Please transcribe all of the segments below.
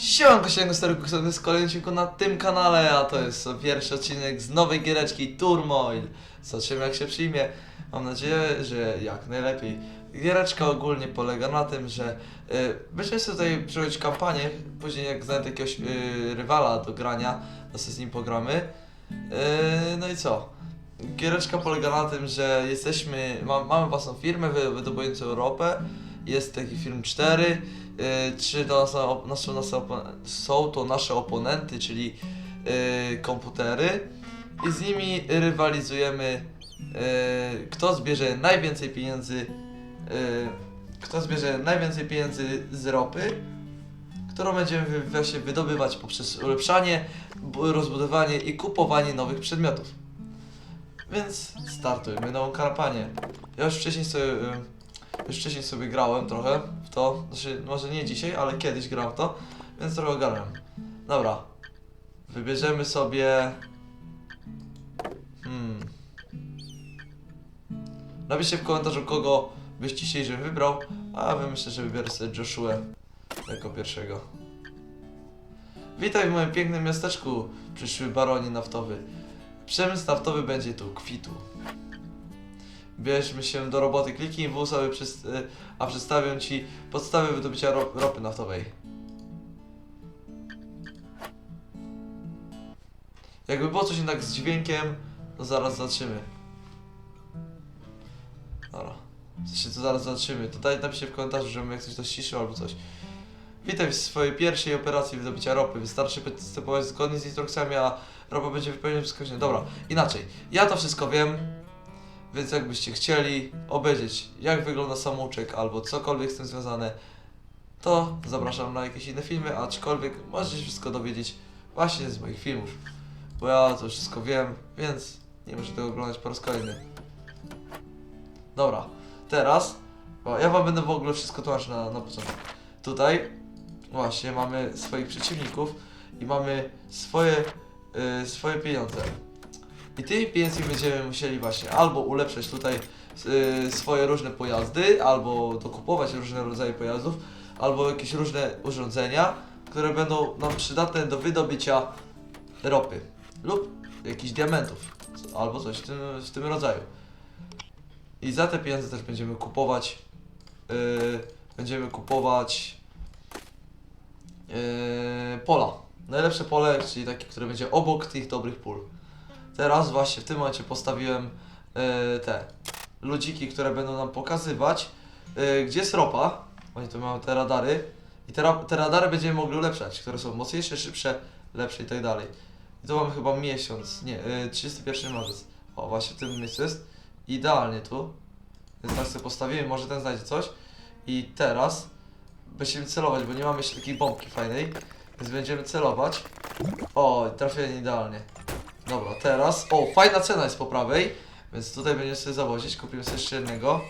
Siemanko, siemanko, stary to jest kolejny odcinku na tym kanale, a to jest pierwszy odcinek z nowej giereczki Turmoil. Zobaczymy jak się przyjmie. Mam nadzieję, że jak najlepiej. Giereczka ogólnie polega na tym, że y, będziemy sobie tutaj przechodzić kampanię, później jak znajdę jakiegoś y, rywala do grania, to sobie z nim pogramy. Y, no i co? Giereczka polega na tym, że jesteśmy, ma, mamy własną firmę wy, wydobującą Europę, jest taki film 4, y, trzy to op- nasze, nasze, są to nasze oponenty, czyli y, komputery i z nimi rywalizujemy, y, kto zbierze najwięcej pieniędzy, kto zbierze najwięcej pieniędzy z ropy, którą będziemy właśnie wydobywać poprzez ulepszanie, bu- rozbudowanie i kupowanie nowych przedmiotów. Więc startujmy nową kampanię. Ja już wcześniej sobie, już wcześniej sobie grałem trochę w to, znaczy może nie dzisiaj, ale kiedyś grałem w to, więc trochę ogarłem. Dobra. Wybierzemy sobie... Hmm. Napiszcie w komentarzu, kogo byście chcieli, żebym wybrał, a ja myślę, że wybiorę sobie Joshua jako pierwszego. Witaj w moim pięknym miasteczku, przyszły baronie naftowy. Przemysł naftowy będzie tu kwitu. Bierzmy się do roboty, kliknij w sobie, przys- y, a przedstawię Ci podstawy wydobycia ro- ropy naftowej. Jakby było coś jednak z dźwiękiem, to zaraz zobaczymy. Dobra. W sensie to zaraz zobaczymy. To daj napiszcie w komentarzu, żebym jak coś to ściszył albo coś. Witaj w swojej pierwszej operacji wydobycia ropy. Wystarczy postępować zgodnie z instrukcjami, a ropa będzie wypełniona wszystko. Dobra, inaczej. Ja to wszystko wiem, więc jakbyście chcieli obejrzeć, jak wygląda samouczek albo cokolwiek z tym związane, to zapraszam na jakieś inne filmy, aczkolwiek możecie się wszystko dowiedzieć właśnie z moich filmów. Bo ja to wszystko wiem, więc nie muszę tego oglądać po raz kolejny. Dobra, teraz o, ja wam będę w ogóle wszystko tłumaczył na, na początek. Tutaj właśnie mamy swoich przeciwników i mamy swoje, y, swoje pieniądze. I tymi pieniędzmi będziemy musieli właśnie albo ulepszać tutaj y, swoje różne pojazdy, albo dokupować różne rodzaje pojazdów, albo jakieś różne urządzenia, które będą nam przydatne do wydobycia ropy lub jakichś diamentów, albo coś w tym, w tym rodzaju. I za te pieniądze też będziemy kupować, yy, będziemy kupować yy, pola. Najlepsze pole, czyli takie, które będzie obok tych dobrych pól. Teraz właśnie w tym momencie postawiłem yy, te ludziki, które będą nam pokazywać, yy, gdzie jest ropa. Oni tu mają te radary. I te, te radary będziemy mogli ulepszać, które są mocniejsze, szybsze, lepsze i tak dalej. I to mamy chyba miesiąc, nie, yy, 31 marzec. O, właśnie w tym miejscu jest. Idealnie tu. Więc tak sobie postawimy, może ten znajdzie coś. I teraz będziemy celować, bo nie mamy jeszcze takiej bombki fajnej. Więc będziemy celować. O, trafienie idealnie. Dobra, teraz. O, fajna cena jest po prawej. Więc tutaj będziemy sobie zawozić. Kupimy sobie jeszcze jednego.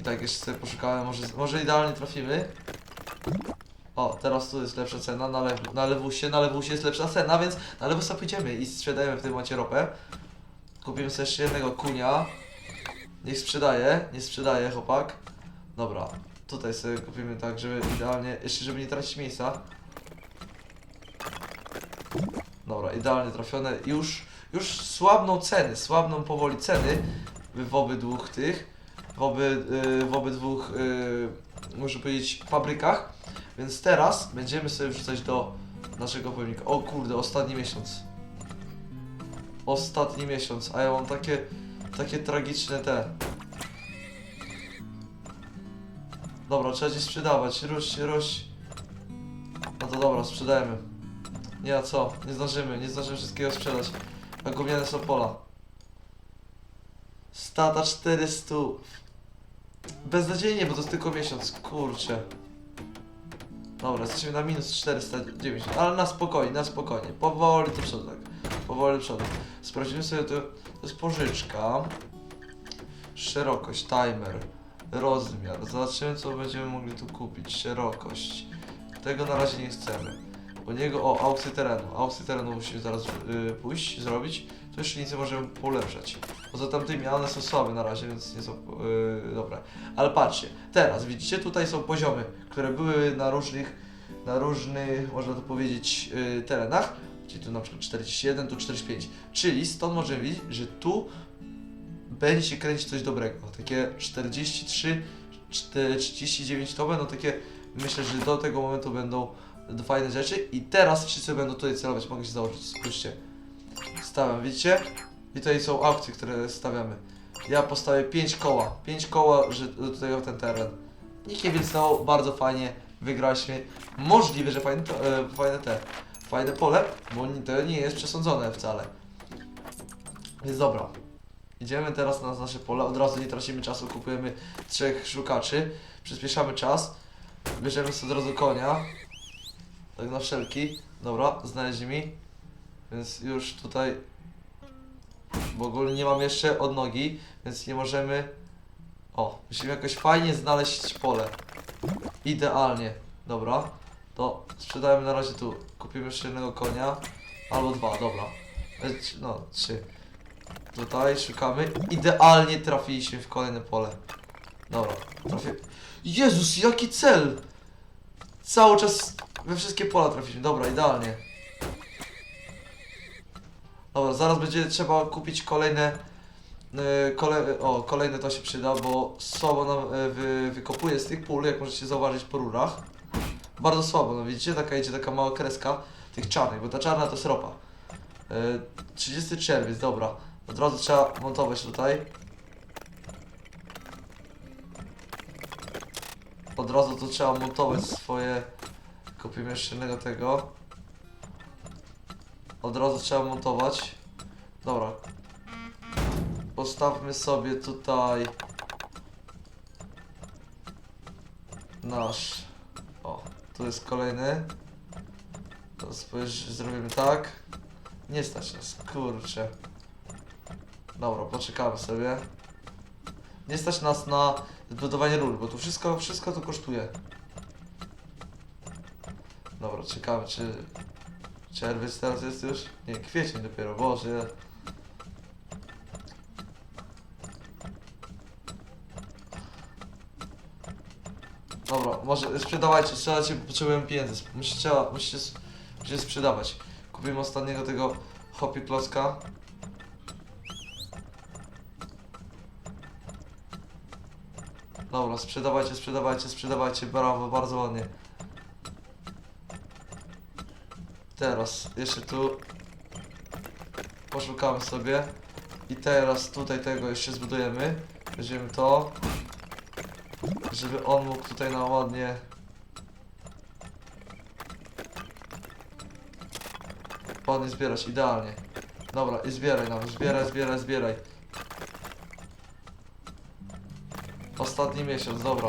I tak jeszcze sobie poszukałem, może, może idealnie trafimy. O, teraz tu jest lepsza cena, na, lew, na lewusie, na lewusie jest lepsza cena, więc na lewusa pójdziemy i sprzedajemy w tym momencie ropę. Kupimy sobie jeszcze jednego kunia. Niech sprzedaje, nie sprzedaje chłopak. Dobra, tutaj sobie kupimy tak, żeby idealnie, jeszcze żeby nie tracić miejsca. Dobra, idealnie trafione. Już, już słabną ceny, słabną powoli ceny w obydwu tych, w, oby, y, w obydwu, y, powiedzieć, fabrykach. Więc teraz będziemy sobie wrzucać do naszego pojemnika. O kurde, ostatni miesiąc. Ostatni miesiąc, a ja mam takie, takie tragiczne te. Dobra, trzeba ci sprzedawać, rusz, rusz. No to dobra, sprzedajemy. Nie, a co? Nie zdążymy, nie zdążymy wszystkiego sprzedać. A gówniane są pola. Stata 400. Beznadziejnie, bo to jest tylko miesiąc, kurczę. Dobra, jesteśmy na minus 490, ale na spokojnie, na spokojnie. Powoli do przodu, tak. Powoli do. Sprawdzimy sobie, to, to jest pożyczka. Szerokość, timer, rozmiar. Zobaczymy, co będziemy mogli tu kupić. Szerokość. Tego na razie nie chcemy. U niego, o, aukcję terenu. Aukcję terenu musimy zaraz y, pójść, zrobić. Tu jeszcze nic nie możemy polepszać. Poza tamtymi, one są słabe na razie, więc nie są yy, dobre. Ale patrzcie, teraz widzicie, tutaj są poziomy, które były na różnych, na różnych, można to powiedzieć, yy, terenach. Czyli tu na przykład 41, tu 45. Czyli stąd możemy widzieć, że tu będzie się kręcić coś dobrego. Takie 43, 4, 39 to będą takie, myślę, że do tego momentu będą fajne rzeczy. I teraz wszyscy będą tutaj celować, mogę się założyć, spójrzcie. Stawiam, widzicie? I tutaj są aukcje, które stawiamy. Ja postawię 5 koła. 5 koła, że do tego ten teren. Nikt nie wiedział, bardzo fajnie wygraliśmy. Możliwe, że fajne, to, e, fajne te, fajne pole, bo to nie jest przesądzone wcale. Więc dobra. Idziemy teraz na nasze pole, od razu nie tracimy czasu, kupujemy trzech szukaczy, przyspieszamy czas, bierzemy sobie od razu konia, tak na wszelki, dobra, znaleźli mi, więc już tutaj, bo ogólnie nie mam jeszcze odnogi, więc nie możemy, o, musimy jakoś fajnie znaleźć pole, idealnie, dobra, to sprzedajemy na razie tu, kupimy jeszcze jednego konia, albo dwa, dobra, no, trzy. Tutaj szukamy. Idealnie trafiliśmy w kolejne pole. Dobra, trafię. Jezus, jaki cel! Cały czas we wszystkie pola trafiliśmy. Dobra, idealnie. Dobra, zaraz będzie trzeba kupić kolejne. e, Kole, o, kolejne to się przyda, bo słabo nam e, wy, wykopuje z tych pól, jak możecie zauważyć po rurach. Bardzo słabo, no widzicie? Taka idzie taka mała kreska tych czarnych, bo ta czarna to jest ropa. E, 30 czerwiec, dobra. Od razu trzeba montować tutaj. Od razu to trzeba montować swoje. Kupimy jeszcze innego tego. Od razu trzeba montować. Dobra. Postawmy sobie tutaj nasz. O, tu jest kolejny. To spójrz, zrobimy tak. Nie stać nas, kurczę. Dobra, poczekamy sobie. Nie stać nas na zbudowanie rur, bo tu wszystko, wszystko to kosztuje. Dobra, czekamy, czy czerwiec teraz jest już? Nie, kwiecień dopiero, Boże. Dobra, może sprzedawajcie, sprzedajcie, bo potrzebujemy pieniędzy. Musicie, musicie, musicie sprzedawać. Kupimy ostatniego tego hopi klocka. Dobra, sprzedawajcie, sprzedawajcie, sprzedawajcie, brawo, bardzo ładnie. Teraz, jeszcze tu poszukamy sobie i teraz tutaj tego jeszcze zbudujemy. Weźmiemy to, żeby on mógł tutaj na ładnie ładnie zbierać, idealnie. Dobra, i zbieraj nam, zbieraj, zbieraj, zbieraj. Ostatni miesiąc, dobra.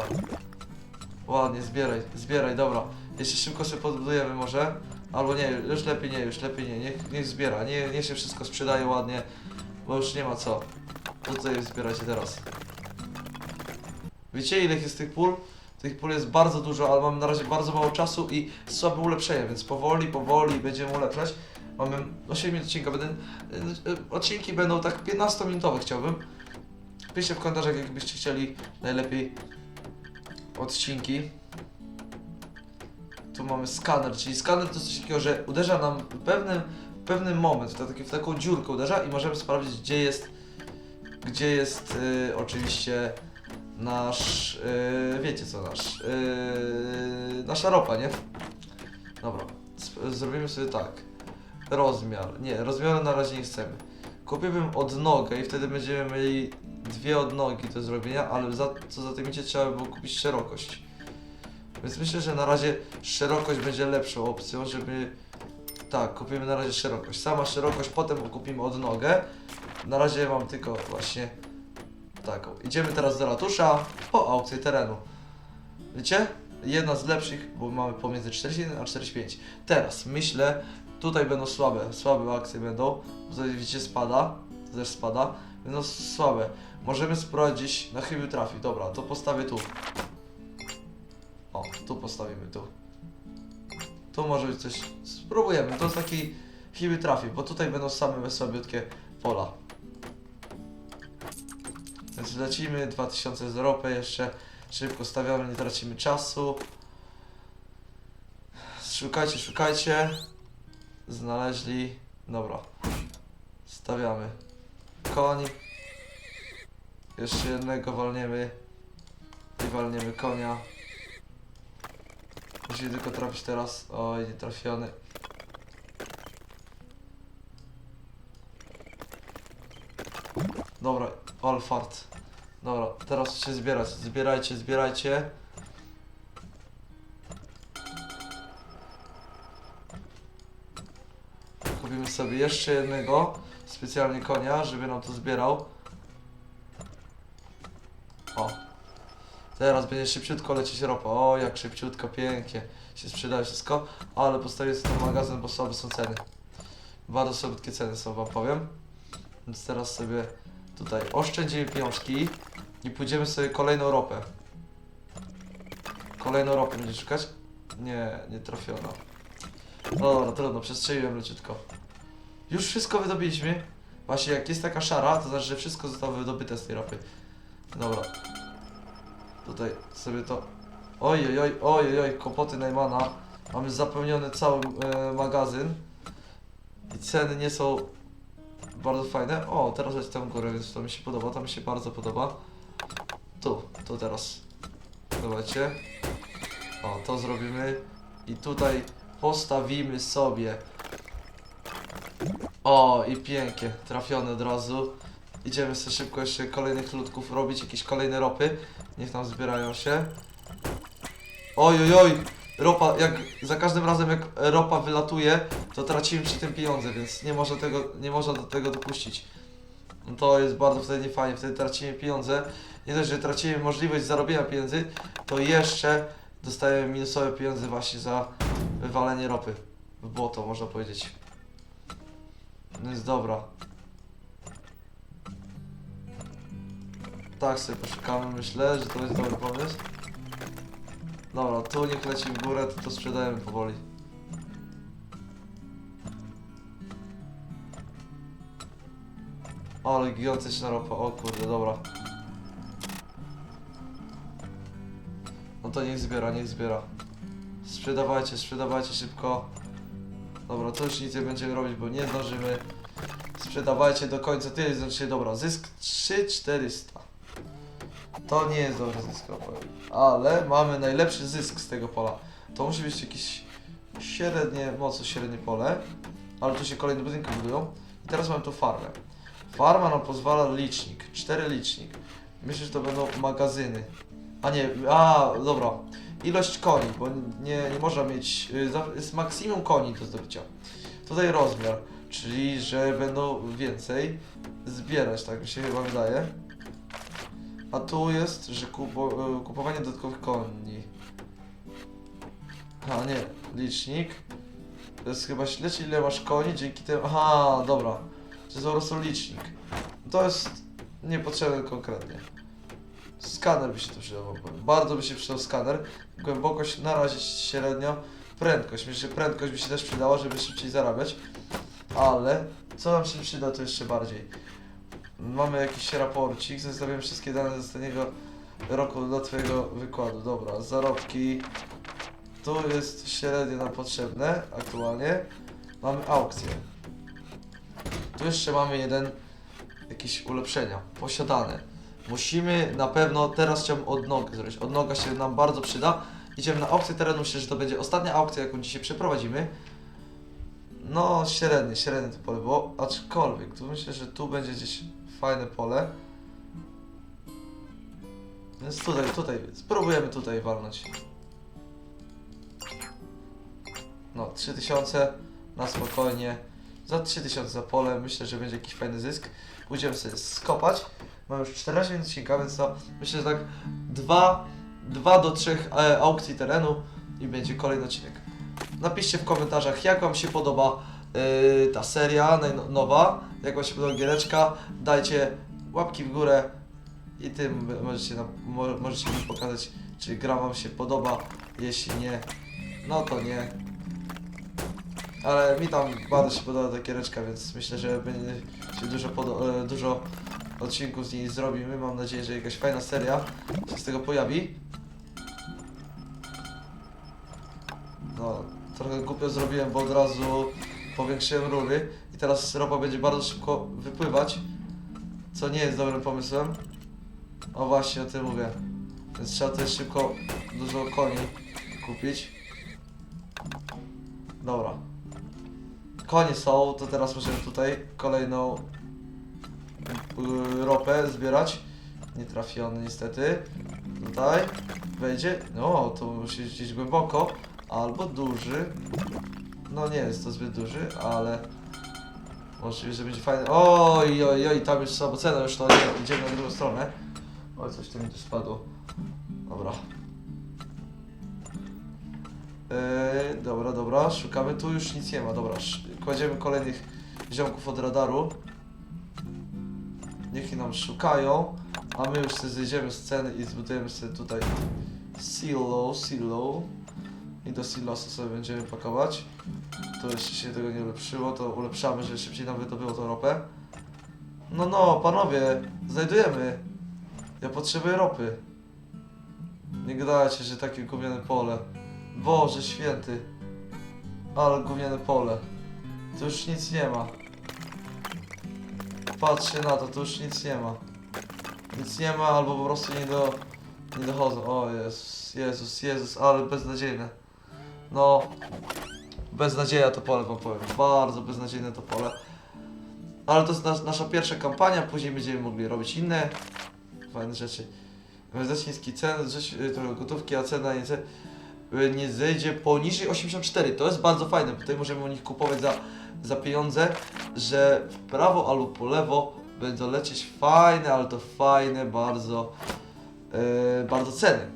Ładnie, zbieraj, zbieraj, dobra. Jeszcze szybko sobie podbudujemy może. Albo nie, już lepiej nie, już lepiej nie. Niech, zbiera, nie, niech się wszystko sprzedaje ładnie. Bo już nie ma co. To tutaj zbierajcie teraz. Wiecie ile jest tych pól? Tych pól jest bardzo dużo, ale mamy na razie bardzo mało czasu i słabe ulepszenie, więc powoli, powoli będziemy ulepszać. Mamy 8 minut odcinka, będę, y, odcinki będą tak 15-minutowe chciałbym. Piszcie w komentarzach, jakbyście chcieli najlepiej odcinki. Tu mamy skaner, czyli skaner to coś takiego, że uderza nam w pewnym, w pewnym moment, w, taki, w taką dziurkę uderza i możemy sprawdzić, gdzie jest, gdzie jest y, oczywiście nasz, y, wiecie co nasz, y, nasza ropa, nie? Dobra, zrobimy sobie tak. Rozmiar, nie, rozmiaru na razie nie chcemy. Kupiłbym odnogę i wtedy będziemy mieli dwie odnogi do zrobienia, ale za, co za tym idzie trzeba by było kupić szerokość. Więc myślę, że na razie szerokość będzie lepszą opcją, żeby... Tak, kupimy na razie szerokość. Sama szerokość, potem kupimy odnogę. Na razie mam tylko właśnie taką. Idziemy teraz do ratusza po aukcję terenu. Wiecie? Jedna z lepszych, bo mamy pomiędzy 41 a 45. Teraz myślę, tutaj będą słabe, słabe akcje będą. Tutaj widzicie spada, to też spada. Będą słabe. Możemy sprawdzić, na chybił trafi. Dobra, to postawię tu. O, tu postawimy, tu. Tu może być coś. Spróbujemy, to jest taki chyby trafi, bo tutaj będą same słabiutkie pola. Więc lecimy, 2000 z ropę jeszcze szybko stawiamy, nie tracimy czasu. Szukajcie, szukajcie. Znaleźli. Dobra. Stawiamy. Koń. Jeszcze jednego walniemy. I walniemy konia. Musi tylko trafić teraz. Oj, nie trafiony. Dobra, all fart. Dobra, teraz się zbierać. Zbierajcie, zbierajcie. Kupimy sobie jeszcze jednego specjalnie konia, żeby nam to zbierał. O. Teraz będzie szybciutko lecieć ropa. O, jak szybciutko, pięknie. Się sprzedaje wszystko. Ale postawię sobie ten magazyn, bo słabe są ceny. Bardzo słabutkie ceny są, wam powiem. Więc teraz sobie tutaj oszczędzimy pieniążki i pójdziemy sobie kolejną ropę. Kolejną ropę będzie szukać? Nie, nie trafiono. No dobra, trudno, przestrzeliłem leciutko. Już wszystko wydobyliśmy. Właśnie jak jest taka szara, to znaczy, że wszystko zostało wydobyte z tej ropy. Dobra. Tutaj sobie to... Oj, oj, oj, oj, kłopoty Najmana. Mamy zapełniony cały e, magazyn. I ceny nie są bardzo fajne. O, teraz leci tam górę, więc to mi się podoba, to mi się bardzo podoba. Tu, to teraz. Zobaczcie. O, to zrobimy. I tutaj postawimy sobie. O, i pięknie, trafione od razu. Idziemy sobie szybko jeszcze kolejnych ludków robić, jakieś kolejne ropy. Niech tam zbierają się. Oj, oj, oj! Ropa, jak za każdym razem jak ropa wylatuje, to tracimy przy tym pieniądze, więc nie można tego, nie można do tego dopuścić. No To jest bardzo wtedy nie fajnie, wtedy tracimy pieniądze. Nie dość, że tracimy możliwość zarobienia pieniędzy, to jeszcze dostajemy minusowe pieniądze właśnie za wywalenie ropy w błoto, można powiedzieć. No jest dobra. Tak sobie poszukamy, myślę, że to jest dobry pomysł. Dobra, tu niech leci w górę, to to sprzedajemy powoli. Ale gigantyczna ropa, o kurde, dobra. No to niech zbiera, niech zbiera. Sprzedawajcie, sprzedawajcie szybko. Dobra, to już nic nie będziemy robić, bo nie zdążymy. Sprzedawajcie do końca, tyle znaczy, dobra, zysk 3400. To nie jest dobry zysk. Ale mamy najlepszy zysk z tego pola. To musi być jakieś średnie, mocno średnie pole. Ale tu się kolejne budynki budują. I teraz mamy tu farmę. Farma nam pozwala licznik, cztery licznik. Myślę, że to będą magazyny. A nie, a dobra. Ilość koni, bo nie, nie można mieć, y, jest maksimum koni do zdobycia. Tutaj rozmiar, czyli że będą więcej zbierać, tak mi się chyba wydaje. A tu jest, że kupo, y, kupowanie dodatkowych koni. A nie, licznik. To jest chyba śledź ile masz koni, dzięki temu... Aha, dobra. To jest po prostu licznik. To jest niepotrzebne konkretnie. Skaner by się tu przydał. Bardzo by się przydał skaner. Głębokość na razie średnio. Prędkość. Myślę, że prędkość by się też przydała, żeby szybciej zarabiać. Ale co nam się przyda, to jeszcze bardziej. Mamy jakiś raporcik, zestawiam wszystkie dane z ostatniego roku do Twojego wykładu. Dobra, zarobki. Tu jest średnio nam potrzebne aktualnie. Mamy aukcję. Tu jeszcze mamy jeden, jakieś ulepszenia, posiadane. Musimy na pewno, teraz chciałbym odnogę zrobić. Odnoga się nam bardzo przyda. Idziemy na aukcję terenu, myślę, że to będzie ostatnia aukcja, jaką dzisiaj przeprowadzimy. No, średnie, średnie to pole było, aczkolwiek, tu myślę, że tu będzie gdzieś fajne pole. Więc tutaj, tutaj, spróbujemy tutaj walnąć. No, 3000 na spokojnie. Za 3000 za pole, myślę, że będzie jakiś fajny zysk. Pójdziemy sobie skopać. Mam już 14 minut odcinka, więc to myślę, że tak 2, 2 do 3 e, aukcji terenu i będzie kolejny odcinek. Napiszcie w komentarzach, jak Wam się podoba yy, ta seria najnowa, jak Wam się podoba giereczka. Dajcie łapki w górę i tym możecie, mo, możecie mi pokazać, czy gra Wam się podoba. Jeśli nie, no to nie. Ale mi tam bardzo się podoba ta giereczka, więc myślę, że będzie, się dużo, e, dużo odcinków z niej zrobimy. Mam nadzieję, że jakaś fajna seria się z tego pojawi. No, trochę głupio zrobiłem, bo od razu powiększyłem rury i teraz ropa będzie bardzo szybko wypływać, co nie jest dobrym pomysłem. O właśnie, o tym mówię. Więc trzeba też szybko dużo koni kupić. Dobra. Konie są, to teraz możemy tutaj kolejną yy, ropę zbierać. Nie trafiony niestety. Tutaj wejdzie. No, to musi gdzieś głęboko. Albo duży. No nie jest to zbyt duży, ale że będzie fajny. Oj, oj, oj, tam już słabo cena, już to nie, idziemy na drugą stronę. Oj, coś tu mi tu spadło. Dobra. Eee, dobra, dobra, szukamy. Tu już nic nie ma, dobra. Kładziemy kolejnych ziomków od radaru. Niech nam szukają, a my już sobie zejdziemy z ceny i zbudujemy sobie tutaj silo, silo. I do silosa sobie będziemy pakować. To jeszcze się tego nie ulepszyło, to ulepszamy, żeby szybciej nam wydobyło tą ropę. No, no, panowie, znajdujemy. Ja potrzebuję ropy. Nie gadajcie, że takie gówniane pole. Boże święty. Ale gówniane pole. Tu już nic nie ma. Patrzcie na to, tu już nic nie ma. Nic nie ma, albo po prostu nie do... Nie dochodzą. O Jezus, Jezus, Jezus, ale beznadziejne. No... Beznadzieja to pole wam powiem. Bardzo beznadziejne to pole. Ale to jest nas, nasza pierwsza kampania, później będziemy mogli robić inne fajne rzeczy. Ceny, rzecz, y, trochę gotówki, a cena nie, y, nie zejdzie poniżej 84. To jest bardzo fajne, bo tutaj możemy u nich kupować za, za pieniądze, że w prawo albo po lewo będą lecieć fajne, ale to fajne, bardzo, yy, bardzo ceny.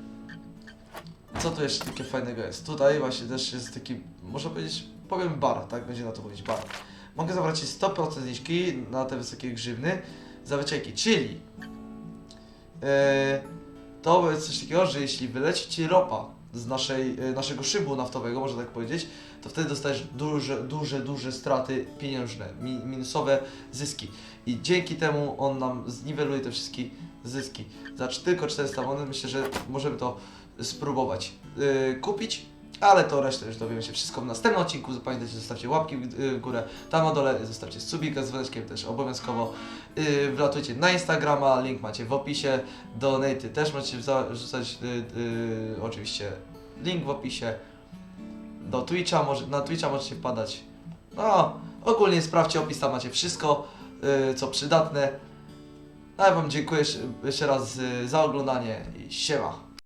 Co tu jeszcze takiego fajnego jest? Tutaj właśnie też jest taki, można powiedzieć, powiem bar, tak będzie na to powiedzieć, bar. Mogę zabrać ci 100% zniżki na te wysokie grzywny za wyczeki, czyli e, to jest coś takiego, że jeśli wyleci ci ropa z naszej, e, naszego szybu naftowego, można tak powiedzieć, to wtedy dostajesz duże, duże, duże straty pieniężne, mi, minusowe zyski. I dzięki temu on nam zniweluje te wszystkie zyski. Za tylko 400 monet myślę, że możemy to spróbować e, kupić. Ale to resztę już dowiemy się wszystko w następnym odcinku. Pamiętajcie, zostawcie łapki w w górę. Tam na dole zostawcie subika z dzwoneczkiem też obowiązkowo. Yy, wlatujcie na Instagrama, link macie w opisie. Donaty też możecie zarzucać, yy, yy, oczywiście link w opisie. Do Twitcha, może, na Twitcha możecie wpadać. No, ogólnie sprawdźcie opis, tam macie wszystko, yy, co przydatne. No ja Wam dziękuję jeszcze- raz yy, za oglądanie i siema.